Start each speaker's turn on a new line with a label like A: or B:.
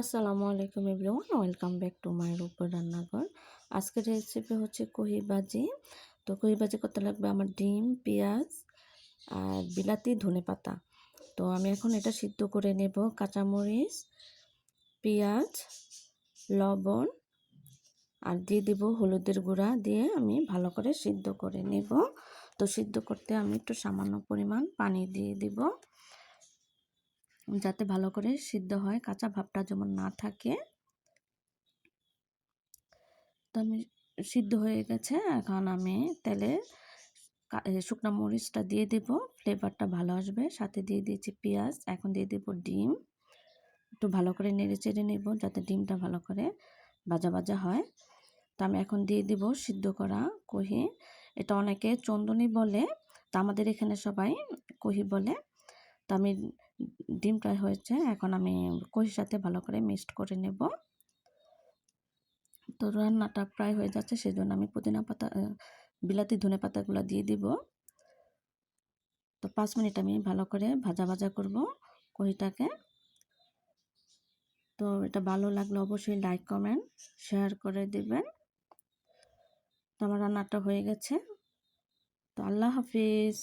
A: আসসালামু আলাইকুম everyone, welcome back to my রূপর রান্নাঘর। আজকের রেসিপি হচ্ছে কহি ভাজি। তো কহি ভাজি করতে লাগবে আমার ডিম, পেঁয়াজ আর বিলাতি, ধনে পাতা। তো আমি এখন এটা সিদ্ধ করে নেব কাঁচামরিচ, পেঁয়াজ, লবণ আর দিয়ে দেব হলুদের গুঁড়া দিয়ে আমি ভালো করে সিদ্ধ করে নেব। তো সিদ্ধ করতে আমি একটু সামান্য পরিমাণ পানি দিয়ে দিব। যাতে ভালো করে সিদ্ধ হয়, কাঁচা ভাবটা যেমন না থাকে। তো আমি সিদ্ধ হয়ে গেছে। এখন আমি তেলে শুকনো মরিচটা দিয়ে দেব। ফ্লেভারটা ভালো আসবে। সাথে দিয়ে দিয়েছি পেঁয়াজ, এখন দিয়ে দেব ডিম। একটু ভালো করে নেড়ে চেড়ে নেব যাতে ডিমটা ভালো করে ভাজা ভাজা হয়। তো আমি এখন দিয়ে দিব সিদ্ধ করা কহি। এটা অনেকে চন্দনী বলে, তা আমাদের এখানে সবাই কহি বলে। তো আমি ডিমটা হয়েছে, এখন আমি কষির সাথে ভালো করে মিক্সড করে নেব। তো রান্নাটা প্রায় হয়ে যাচ্ছে সেই জন্য আমি পুদিনা পাতা বিলাতি ধনে পাতাগুলো দিয়ে দিব। তো পাঁচ মিনিট আমি ভালো করে ভাজা ভাজা করব কহিটাকে তো এটা ভালো লাগলে অবশ্যই লাইক, কমেন্ট, শেয়ার করে দিবেন। তো আমার রান্নাটা হয়ে গেছে। তো আল্লাহ হাফিজ।